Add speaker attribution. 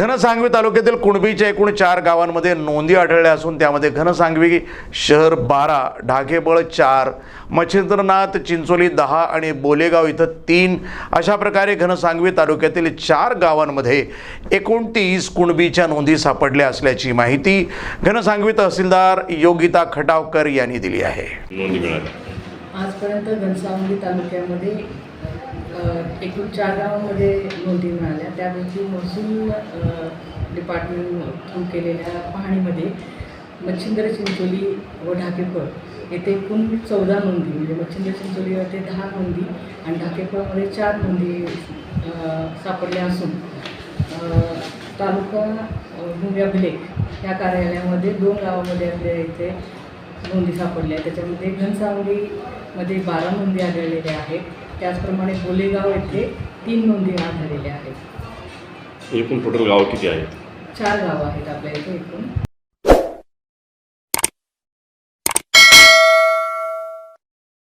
Speaker 1: घनसांगवी तालुक्यातील कुणबीच्या एकूण चार गावांमध्ये नोंदी आढळल्या असून त्यामध्ये घनसांगवी शहर बारा ढाकेबळ चार मच्छिंद्रनाथ चिंचोली दहा आणि बोलेगाव इथं तीन. अशा प्रकारे घनसांगवी तालुक्यातील चार गावांमध्ये एकोणतीस कुणबीच्या नोंदी सापडल्या असल्याची माहिती घनसांगवी तहसीलदार योगिता खटावकर यांनी दिली आहे.
Speaker 2: आजपर्यंत घनसावंगी तालुक्यामध्ये एकूण चार गावांमध्ये नोंदी मिळाल्या. त्यापैकी महसूल डिपार्टमेंट थ्रू केलेल्या पाहणीमध्ये मच्छिंद्र चिंचोली व ढाकेफळ येथे एकूण चौदा नोंदी म्हणजे मच्छिंद्र चिंचोली दहा नोंदी आणि ढाकेफळमध्ये चार नोंदी सापडल्या असून तालुका भूमी अभिलेख या कार्यालयामध्ये दोन गावामध्ये आपल्या इथे नोंदी सापडल्या त्याच्यामध्ये घनसावंगीमध्ये बारा नोंदी आढळलेल्या आहेत. त्याचप्रमाणे बोलेगाव येथे तीन नोंदी आढळलेल्या आहेत.
Speaker 3: एकूण टोटल गावं किती आहेत?
Speaker 2: चार गावं आहेत आपल्या इथे एकूण.